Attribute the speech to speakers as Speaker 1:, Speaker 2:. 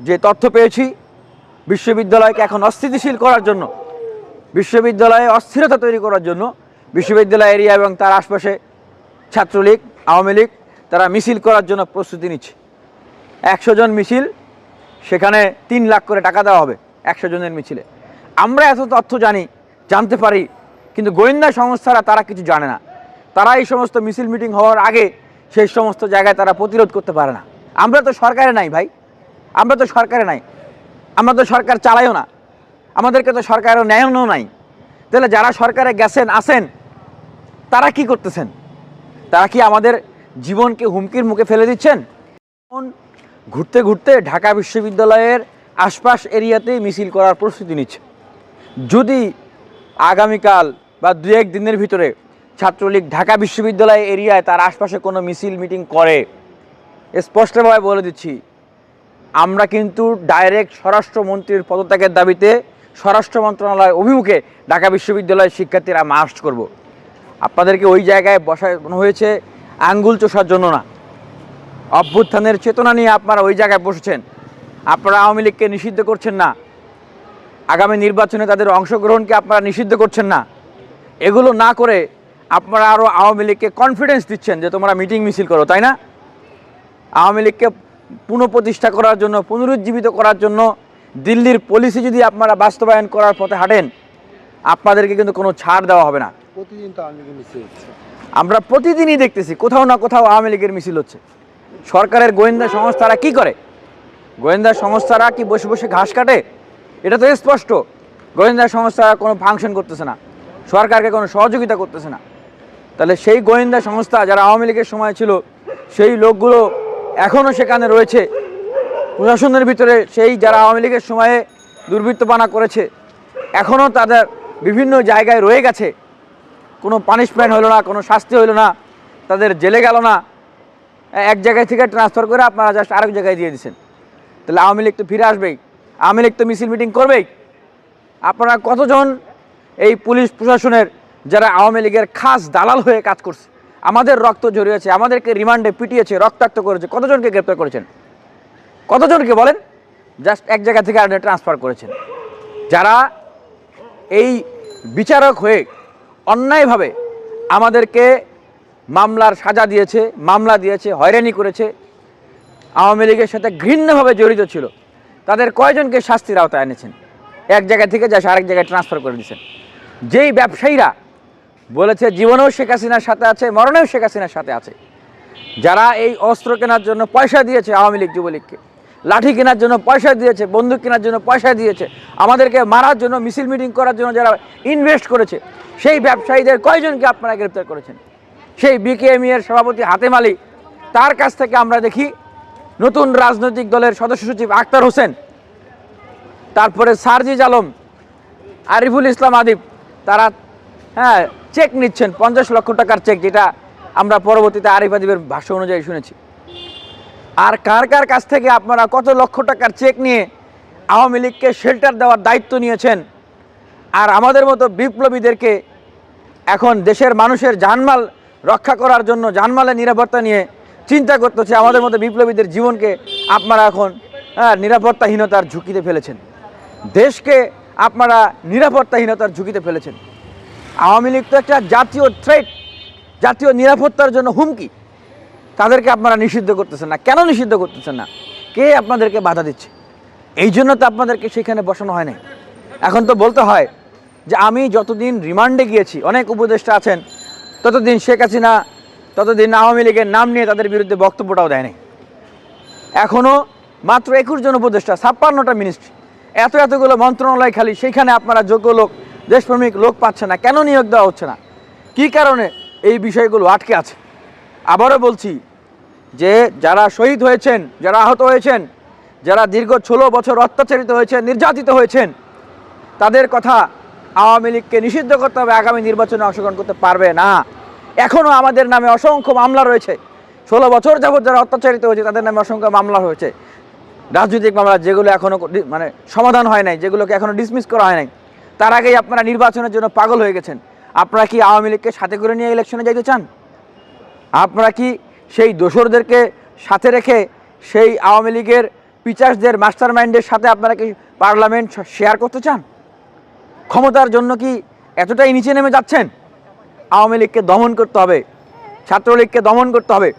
Speaker 1: যে তথ্য পেয়েছি, বিশ্ববিদ্যালয়কে এখন অস্থিতিশীল করার জন্য, বিশ্ববিদ্যালয়ে অস্থিরতা তৈরি করার জন্য বিশ্ববিদ্যালয় এরিয়া এবং তার আশপাশে ছাত্রলীগ, আওয়ামী লীগ, তারা মিছিল করার জন্য প্রস্তুতি নিচ্ছে। একশো জন মিছিল, সেখানে তিন লাখ করে টাকা দেওয়া হবে একশো জনের মিছিলে। আমরা এত তথ্য জানি, জানতে পারি, কিন্তু গোয়েন্দা সংস্থারা তারা কিছু জানে না। তারা এই সমস্ত মিছিল মিটিং হওয়ার আগে সেই সমস্ত জায়গায় তারা প্রতিরোধ করতে পারে না। আমরা তো সরকারে নাই ভাই। আমরা তো সরকারে নাই। আমরা তো সরকার চালাইও না। আমাদেরকে তো সরকারও ন্যায়ও নাই। তাহলে যারা সরকারে গেছেন আসেন তারা কি করতেছেন? তারা কি আমাদের জীবনকে হুমকির মুখে ফেলে দিচ্ছেন? ঘুরতে ঘুরতে ঢাকা বিশ্ববিদ্যালয়ের আশপাশ এরিয়াতেই মিছিল করার প্রস্তুতি নিচ্ছে। যদি আগামীকাল বা দু এক দিনের ভিতরে ছাত্রলীগ ঢাকা বিশ্ববিদ্যালয় এরিয়ায় তার আশপাশে কোনো মিছিল, মিটিং করে, স্পষ্টভাবে বলে দিচ্ছি আমরা কিন্তু ডাইরেক্ট স্বরাষ্ট্রমন্ত্রীর পদত্যাগের দাবিতে স্বরাষ্ট্র মন্ত্রণালয় অভিমুখে ঢাকা বিশ্ববিদ্যালয়ের শিক্ষার্থীরা মার্চ করব। আপনাদেরকে ওই জায়গায় বসানো হয়েছে, আঙ্গুল চোষার জন্য না। অভ্যুত্থানের চেতনা নিয়ে আপনারা ওই জায়গায় বসেছেন। আপনারা আওয়ামী লীগকে নিষিদ্ধ করছেন না। আগামী নির্বাচনে তাদের অংশগ্রহণকে আপনারা নিষিদ্ধ করছেন না। এগুলো না করে আপনারা আরও আওয়ামী লীগকে কনফিডেন্স দিচ্ছেন যে তোমরা মিটিং মিছিল করো, তাই না? আওয়ামী লীগকে পুনঃপ্রতিষ্ঠা করার জন্য পুনরুজ্জীবিত করার জন্য দিল্লির পলিসি যদি আপনারা বাস্তবায়ন করার পথে হাঁটেন আপনাদেরকে কিন্তু কোনো ছাড় দেওয়া হবে না।
Speaker 2: প্রতিদিন তো আওয়ামী লীগের মিছিল হচ্ছে।
Speaker 1: আমরা প্রতিদিনই দেখতেছি কোথাও না কোথাও আওয়ামী লীগের মিছিল হচ্ছে। সরকারের গোয়েন্দা সংস্থারা কি করে? গোয়েন্দা সংস্থারা কি বসে বসে ঘাস কাটে? এটা তো স্পষ্ট। গোয়েন্দা সংস্থারা কোনো ফাংশন করতেছে না। সরকারকে কোনো সহযোগিতা করতেছে না। তাহলে সেই গোয়েন্দা সংস্থা যারা আওয়ামী লীগের সময় ছিল সেই লোকগুলো এখনও সেখানে রয়েছে। প্রশাসনের ভিতরে সেই যারা আওয়ামী লীগের সময়ে দুর্বৃত্তপানা করেছে এখনও তাদের বিভিন্ন জায়গায় রয়ে গেছে। কোনো পানিশমেন্ট হলো না, কোনো শাস্তি হলো না, তাদের জেলে গেল না। এক জায়গায় থেকে ট্রান্সফার করে আপনারা জাস্ট আরেক জায়গায় দিয়ে দিচ্ছেন তাহলে আওয়ামী লীগ তো ফিরে আসবেই। আওয়ামী লীগ তো মিছিল মিটিং করবেই। আপনারা কতজন এই পুলিশ প্রশাসনের যারা আওয়ামী লীগের খাস দালাল হয়ে কাজ করছে? আমাদের রক্ত জড়িয়েছে, আমাদেরকে রিমান্ডে পিটিয়েছে, রক্তাক্ত করেছে। কতজনকে গ্রেপ্তার করেছেন? কতজনকে বলেন? জাস্ট এক জায়গা থেকে আর ট্রান্সফার করেছেন। যারা এই বিচারক হয়ে অন্যায়ভাবে আমাদেরকে মামলার সাজা দিয়েছে, মামলা দিয়েছে, হয়রানি করেছে, আওয়ামী লীগের সাথে ঘৃণ্যভাবে জড়িত ছিল, তাদের কয়জনকে শাস্তির আওতায় এনেছেন? এক জায়গা থেকে যা আরেক জায়গায় ট্রান্সফার করে দিয়েছেন। যেই ব্যবসায়ীরা বলেছে, জীবনেও শেখ হাসিনার সাথে আছে, মরণেও শেখ হাসিনার সাথে আছে। যারা এই অস্ত্র কেনার জন্য পয়সা দিয়েছে আওয়ামী লীগ যুবলীগকে, লাঠি কেনার জন্য পয়সা দিয়েছে, বন্দুক কেনার জন্য পয়সা দিয়েছে, আমাদেরকে মারার জন্য, মিছিল মিটিং করার জন্য যারা ইনভেস্ট করেছে, সেই ব্যবসায়ীদের কয়জনকে আপনারা গ্রেপ্তার করেছেন? সেই বিকেএমই এর সভাপতি হাতেম আলী, তার কাছ থেকে আমরা দেখি, নতুন রাজনৈতিক দলের সদস্য সচিব আক্তার হোসেন, তারপরে সারজিজ আলম, আরিফুল ইসলাম আদিব, তারা হ্যাঁ চেক নিচ্ছেন পঞ্চাশ লক্ষ টাকার চেক যেটা আমরা পরবর্তীতে আরিফ আদিবের ভাষ্য অনুযায়ী শুনেছি। আর কার কার কাছ থেকে আপনারা কত লক্ষ টাকার চেক নিয়ে আওয়ামী লীগকে শেল্টার দেওয়ার দায়িত্ব নিয়েছেন? আর আমাদের মতো বিপ্লবীদেরকে এখন দেশের মানুষের জানমাল রক্ষা করার জন্য জানমালের নিরাপত্তা নিয়ে চিন্তা করতেছে আমাদের মতো বিপ্লবীদের জীবনকে আপনারা এখন হ্যাঁ, নিরাপত্তাহীনতার ঝুঁকিতে ফেলেছেন। দেশকে আপনারা নিরাপত্তাহীনতার ঝুঁকিতে ফেলেছেন। আওয়ামী লীগ তো একটা জাতীয় থ্রেট জাতীয় নিরাপত্তার জন্য হুমকি। তাদেরকে আপনারা নিষিদ্ধ করতেছেন না। কেন নিষিদ্ধ করতেছেন না? কে আপনাদেরকে বাধা দিচ্ছে? এই জন্য তো আপনাদেরকে সেখানে বসানো হয় নাই। এখন তো বলতে হয় যে আমি যতদিন রিমান্ডে গিয়েছি, অনেক উপদেষ্টা আছেন, ততদিন শেখ হাসিনা, ততদিন আওয়ামী লীগের নাম নিয়ে তাদের বিরুদ্ধে বক্তব্যটাও দেয় নাই। এখনও মাত্র একুশ জন উপদেষ্টা, ছাপ্পান্নটা মিনিস্ট্রি এত এতগুলো মন্ত্রণালয় খালি সেইখানে আপনারা যোগ্য লোক দেশপ্রেমিক লোক পাচ্ছে না, কেন নিয়োগ দেওয়া হচ্ছে না? কী কারণে এই বিষয়গুলো আটকে আছে? আবারও বলছি যে যারা শহীদ হয়েছেন, যারা আহত হয়েছেন, যারা দীর্ঘ ষোলো বছর অত্যাচারিত হয়েছেন, নির্যাতিত হয়েছেন, তাদের কথা আওয়ামী লীগকে নিষিদ্ধ করতে হবে, আগামী নির্বাচনে অংশগ্রহণ করতে পারবে না। এখনও আমাদের নামে অসংখ্য মামলা রয়েছে। ষোলো বছর যাবৎ যারা অত্যাচারিত হয়েছে, তাদের নামে অসংখ্য মামলা হয়েছে রাজনৈতিক মামলা যেগুলো এখনও মানে সমাধান হয় নাই, যেগুলোকে এখনও ডিসমিস করা হয় নাই। তার আগেই আপনারা নির্বাচনের জন্য পাগল হয়ে গেছেন। আপনারা কি আওয়ামী লীগকে সাথে করে নিয়ে ইলেকশনে যাইতে চান? আপনারা কি সেই দোসরদেরকে সাথে রেখে সেই আওয়ামী লীগের পিচার্সদের মাস্টার মাইন্ডের সাথে আপনারা কি পার্লামেন্ট শেয়ার করতে চান? ক্ষমতার জন্য কি এতটাই নিচে নেমে যাচ্ছেন? আওয়ামী লীগকে দমন করতে হবে, ছাত্রলীগকে দমন করতে হবে।